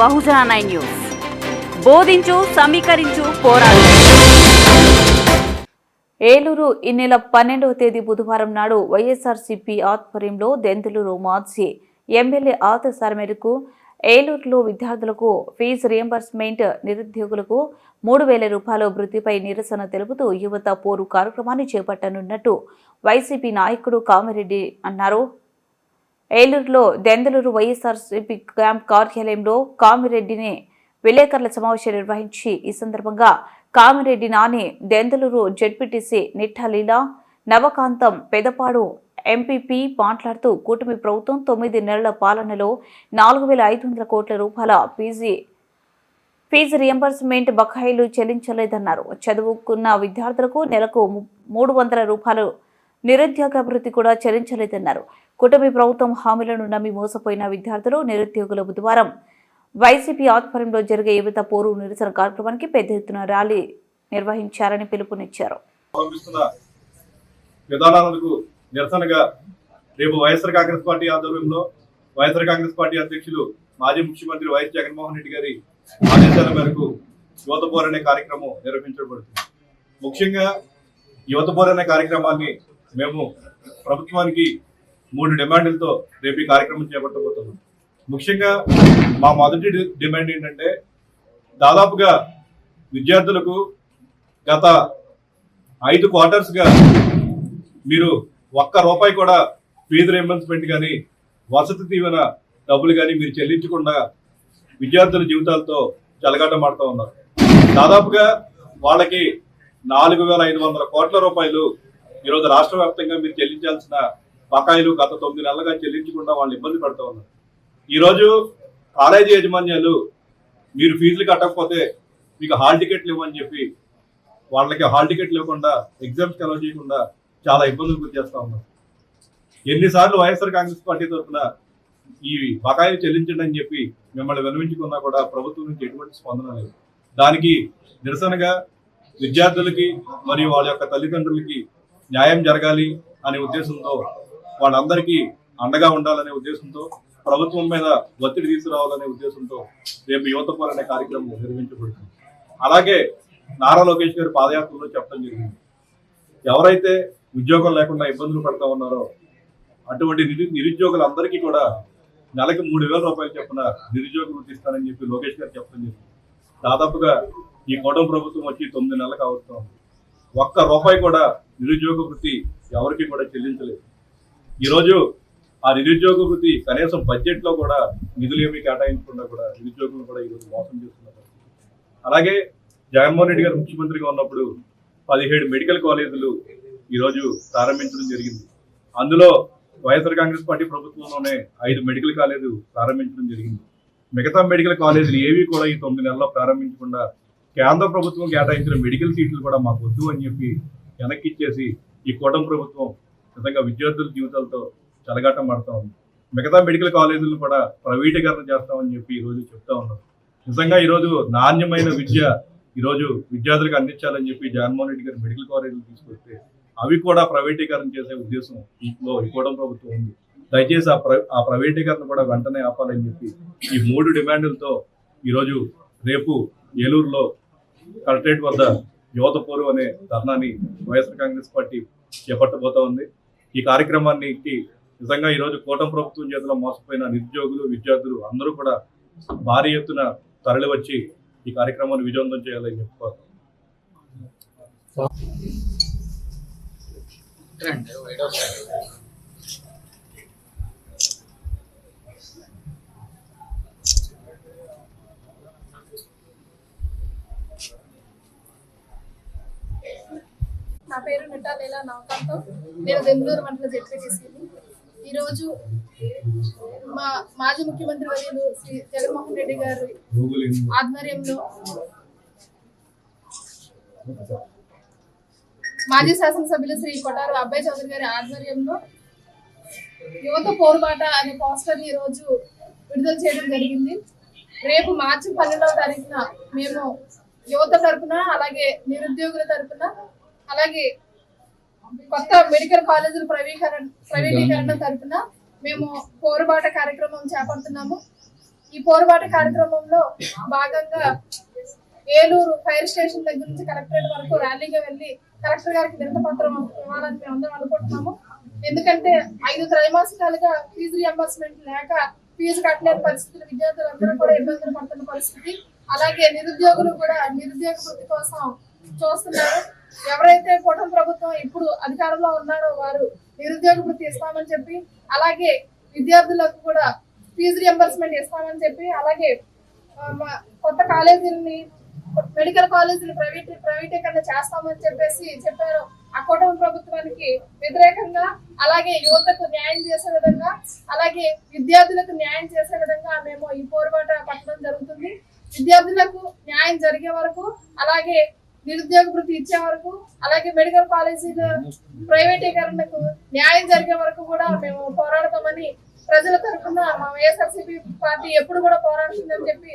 బహుజన nine news. బోధించు సమీకరించు పోరాడు. ఏలూరు ఈ నెల పన్నెండవ తేదీ బుధవారం నాడు వైఎస్ఆర్సీపీ ఆధ్వర్యంలో దెందులూరు మాజీ ఎమ్మెల్యే ఆదేశాల మేరకు ఏలూరులో విద్యార్థులకు ఫీజు రియంబర్స్మెంట్ నిరుద్యోగులకు మూడు వేల రూపాయల వృద్ధిపై నిరసన తెలుపుతూ యువత పోరు కార్యక్రమాన్ని చేపట్టనున్నట్టు వైసీపీ నాయకుడు కామిరెడ్డి అన్నారు. ఏలూరులో దెందలూరు వైఎస్ఆర్సీపీ క్యాంప్ కార్యాలయంలో కామిరెడ్డిని విలేకరుల సమావేశం నిర్వహించి ఈ సందర్భంగా కామిరెడ్డి నాని దెందలూరు జెడ్పీటీసీ నిట్టలీల నవకాంతం పెదపాడు ఎంపీపీ మాట్లాడుతూ కూటమి ప్రభుత్వం తొమ్మిది నెలల పాలనలో నాలుగు వేల ఐదు వందల కోట్ల రూపాయల పీజీ ఫీజు రియంబర్స్మెంట్ బకాయిలు చెల్లించలేదన్నారు. చదువుకున్న విద్యార్థులకు నెలకు మూడు వందల రూపాయలు నిరుద్యోగ అభివృద్ధి కూడా చెల్లించలేదన్నారు. కూటమి ప్రభుత్వం హామీలను నమ్మి మోసపోయిన విద్యార్థులు నిరుద్యోగులు బుధవారం వైసీపీ ఆధ్వర్యంలో జరిగే యువత పోరు నిరసన కార్యక్రమానికి పెద్ద ఎత్తున ర్యాలీ నిర్వహించారని పిలుపునిచ్చారు. విధానాలకు నిరసనగా రేపు వైఎస్ఆర్ కాంగ్రెస్ పార్టీ ఆధ్వర్యంలో వైఎస్ఆర్ కాంగ్రెస్ పార్టీ అధ్యక్షులు మాజీ ముఖ్యమంత్రి వైఎస్ జగన్మోహన్ రెడ్డి గారి ఆదేశాల మేరకు యువత పోర్ అనే కార్యక్రమం నిర్వహించబడుతుంది. ముఖ్యంగా యువత పోర్ అనే కార్యక్రమాన్ని మేము ప్రభుత్వానికి మూడు డిమాండ్లతో రేపు ఈ కార్యక్రమం చేపట్టబోతున్నాం. ముఖ్యంగా మా మొదటి డిమాండ్ ఏంటంటే దాదాపుగా విద్యార్థులకు గత ఐదు క్వార్టర్స్గా మీరు ఒక్క రూపాయి కూడా ఫీజు రియంబర్స్మెంట్ కానీ వసతి దీవెన డబ్బులు కానీ మీరు చెల్లించకుండా విద్యార్థుల జీవితాలతో చెలగాటమాడుతూ ఉన్నారు. దాదాపుగా వాళ్ళకి నాలుగు వేల ఐదు వందల కోట్ల రూపాయలు ఈరోజు రాష్ట్ర వ్యాప్తంగా మీరు చెల్లించాల్సిన బకాయిలు గత తొమ్మిది నెలలుగా చెల్లించకుండా వాళ్ళు ఇబ్బంది పడుతూ ఉన్నారు. ఈరోజు కాలేజీ యాజమాన్యాలు మీరు ఫీజులు కట్టకపోతే మీకు హాల్ టికెట్లు ఇవ్వని చెప్పి వాళ్ళకి హాల్ టికెట్ లేకుండా ఎగ్జామ్స్కి అలౌ చేయకుండా చాలా ఇబ్బందులు గురి చేస్తూ ఉన్నారు. ఎన్నిసార్లు వైఎస్ఆర్ కాంగ్రెస్ పార్టీ తరఫున ఈ బకాయిలు చెల్లించండి అని చెప్పి మిమ్మల్ని వినవించుకున్నా కూడా ప్రభుత్వం నుంచి ఎటువంటి స్పందన లేదు. దానికి నిరసనగా విద్యార్థులకి మరియు వాళ్ళ యొక్క తల్లిదండ్రులకి న్యాయం జరగాలి అనే ఉద్దేశంతో వాళ్ళందరికీ అండగా ఉండాలనే ఉద్దేశంతో ప్రభుత్వం మీద ఒత్తిడి తీసుకురావాలనే ఉద్దేశంతో రేపు యువత పోర్ అనే కార్యక్రమం నిర్వహించబడుతుంది. అలాగే నారా లోకేష్ గారి పాదయాత్రలో చెప్పడం జరిగింది. ఎవరైతే ఉద్యోగం లేకుండా ఇబ్బందులు పడతా ఉన్నారో అటువంటి నిరు నిరుద్యోగులందరికీ కూడా నెలకి మూడు వేల రూపాయలు చెప్పిన నిరుద్యోగ వృత్తి ఇస్తానని చెప్పి లోకేష్ గారు చెప్పడం జరిగింది. దాదాపుగా ఈ కూటమి ప్రభుత్వం వచ్చి తొమ్మిది నెలలకు అవుతాం ఒక్క రూపాయి కూడా నిరుద్యోగ వృత్తి ఎవరికి కూడా చెల్లించలేదు. ఈరోజు ఆ నిరుద్యోగ వృత్తి కనీసం బడ్జెట్లో కూడా నిధులు ఏమీ కేటాయించకుండా కూడా నిరుద్యోగులు కూడా ఈరోజు మోసం చేస్తున్నారు అలాగే జగన్మోహన్ రెడ్డి గారు ముఖ్యమంత్రిగా ఉన్నప్పుడు పదిహేడు మెడికల్ కాలేజీలు ఈరోజు ప్రారంభించడం జరిగింది. అందులో వైఎస్ఆర్ కాంగ్రెస్ పార్టీ ప్రభుత్వంలోనే ఐదు మెడికల్ కాలేజీలు ప్రారంభించడం జరిగింది. మిగతా మెడికల్ కాలేజీలు ఏవి కూడా ఈ తొమ్మిది నెలల్లో ప్రారంభించకుండా కేంద్ర ప్రభుత్వం కేటాయించిన మెడికల్ సీట్లు కూడా మాకు వద్దు అని చెప్పి వెనక్కి ఇచ్చేసి ఈ కూటమి ప్రభుత్వం నిజంగా విద్యార్థుల జీవితాలతో చెలగాటం పడతా ఉంది. మిగతా మెడికల్ కాలేజీలను కూడా ప్రైవేటీకరణ చేస్తామని చెప్పి ఈ రోజు చెప్తా ఉన్నారు. నిజంగా ఈరోజు నాణ్యమైన విద్య ఈరోజు విద్యార్థులకు అందించాలని చెప్పి జగన్మోహన్ రెడ్డి గారు మెడికల్ కాలేజీలు తీసుకొస్తే అవి కూడా ప్రైవేటీకరణ చేసే ఉద్దేశం ఇంట్లో ఇవ్వడం ప్రభుత్వం ఉంది. దయచేసి ఆ ఆ ప్రైవేటీకరణ కూడా వెంటనే ఆపాలని చెప్పి ఈ మూడు డిమాండ్లతో ఈరోజు రేపు ఏలూరులో కలెక్టరేట్ వద్ద యువత పోరు అనే ధర్నాని వైఎస్ఆర్ కాంగ్రెస్ పార్టీ చేపట్టబోతా ఉంది. ఈ కార్యక్రమానికి నిజంగా ఈరోజు కూటమి ప్రభుత్వం చేతిలో మోసపోయిన నిరుద్యోగులు విద్యార్థులు అందరూ కూడా భారీ ఎత్తున తరలి వచ్చి ఈ కార్యక్రమాన్ని విజయవంతం చేయాలని చెప్పుకోవాలి రండి వైట్ పేరు నిటాలేలా నవకాంతం నేను బెంగళూరు మండల చేసింది. ఈరోజు మా మాజీ ముఖ్యమంత్రి వర్యులు శ్రీ జగన్మోహన్ రెడ్డి గారి ఆధ్వర్యంలో మాజీ శాసనసభ్యులు శ్రీ కొటారు అబ్బాయి చౌదరి గారి ఆధ్వర్యంలో యువత పోరుబాట అనే పోస్టర్ ఈ రోజు విడుదల చేయడం జరిగింది. రేపు మార్చి పన్నెండవ తారీఖున మేము యువత తరపున అలాగే నిరుద్యోగుల తరపున అలాగే కొత్త మెడికల్ కాలేజీల ప్రైవేకరణ ప్రైవేటీకరణ తరపున మేము పోరుబాట కార్యక్రమం చేపడుతున్నాము. ఈ పోరుబాట కార్యక్రమంలో భాగంగా ఏలూరు ఫైర్ స్టేషన్ దగ్గర నుంచి కలెక్టరేట్ వరకు ర్యాలీగా వెళ్ళి కలెక్టర్ గారికి వినతి ఇవ్వాలని మేము అందరం అనుకుంటున్నాము. ఎందుకంటే ఐదు త్రైమాసికాలుగా ఫీజు రియంబర్స్మెంట్ లేక ఫీజు కట్టలేని పరిస్థితులు విద్యార్థులందరూ కూడా ఇబ్బందులు పడుతున్న పరిస్థితి. అలాగే నిరుద్యోగులు కూడా నిరుద్యోగ వృద్ధి కోసం చూస్తున్నారు. ఎవరైతే కూటమి ప్రభుత్వం ఇప్పుడు అధికారంలో ఉన్నారో వారు నిరుద్యోగ వృత్తి ఇస్తామని చెప్పి అలాగే విద్యార్థులకు కూడా ఫీజు రియంబర్స్మెంట్ ఇస్తామని చెప్పి అలాగే మా- కొత్త కాలేజీలని మెడికల్ కాలేజీలు ప్రైవేట్ ప్రైవేటీకరణ చేస్తామని చెప్పేసి చెప్పారు. ఆ కూటమి ప్రభుత్వానికి వ్యతిరేకంగా అలాగే యువతకు న్యాయం చేసే విధంగా అలాగే విద్యార్థులకు న్యాయం చేసే విధంగా మేము ఈ పోరుబాట పట్టడం జరుగుతుంది. విద్యార్థులకు న్యాయం జరిగే వరకు అలాగే నిరుద్యోగ వృత్తి ఇచ్చే వరకు అలాగే మెడికల్ కాలేజీల ప్రైవేటీకరణకు న్యాయం జరిగే వరకు కూడా మేము పోరాడతామని ప్రజల తరఫున మా వైఎస్ఆర్సీపీ పార్టీ ఎప్పుడు కూడా పోరాడుతుందని చెప్పి